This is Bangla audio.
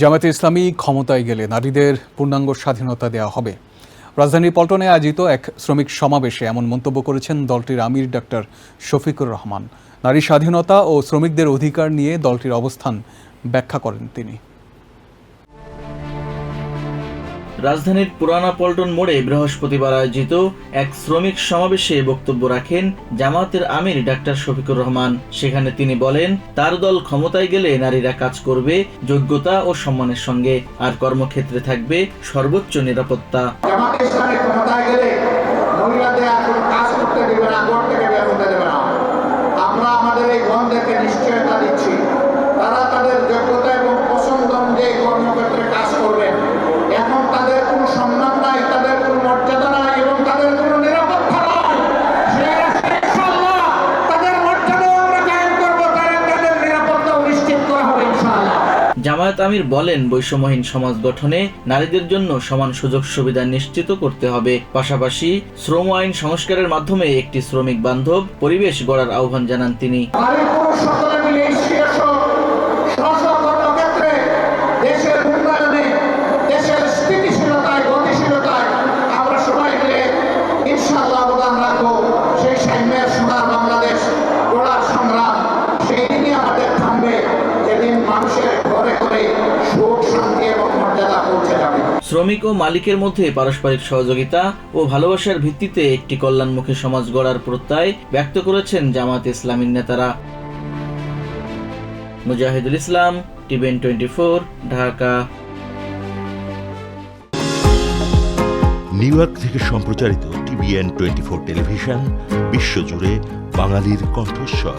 জামায়াতে ইসলামী ক্ষমতায় গেলে নারীদের পূর্ণাঙ্গ স্বাধীনতা দেওয়া হবে। রাজধানীর পল্টনে আয়োজিত এক শ্রমিক সমাবেশে এমন মন্তব্য করেছেন দলটির আমির ডাক্তার শফিকুর রহমান। নারী স্বাধীনতা ও শ্রমিকদের অধিকার নিয়ে দলটির অবস্থান ব্যাখ্যা করেন তিনি। রাজধানীর পুরানা পল্টন মোড়ে বৃহস্পতিবার আয়োজিত এক শ্রমিক সমাবেশে বক্তব্য রাখেন জামাতের আমির ডাক্তার শফিকুর রহমান। সেখানে তিনি বলেন, তার দল ক্ষমতায় গেলে নারীরা কাজ করবে, যোগ্যতা ও সম্মানের সঙ্গে, আর কর্মক্ষেত্রে থাকবে সর্বোচ্চ নিরাপত্তা। ক্ষমতায় গেলে কাজ জামায়াত আমির বলেন, বৈষম্যহীন সমাজ গঠনে নারীদের জন্য সমান সুযোগ সুবিধা নিশ্চিত করতে হবে। পাশাপাশি শ্রম আইন সংস্কারের মাধ্যমে একটি শ্রমিক বান্ধব পরিবেশ গড়ার আহ্বান জানান তিনি। শ্রমিক ও মালিকের মধ্যে পারস্পরিক সহযোগিতা ও ভালোবাসার ভিত্তিতে একটি কল্যাণমুখী সমাজ গড়ার প্রত্যয় ব্যক্ত করেছেন জামাত ইসলামীর নেতারা। Mujahidul Islam TVN twenty four, Dhaka. New York থেকে সম্প্রচারিত টিভিএন টোয়েন্টি ফোর টেলিভিশন, বিশ্বজুড়ে বাঙালির কণ্ঠস্বর।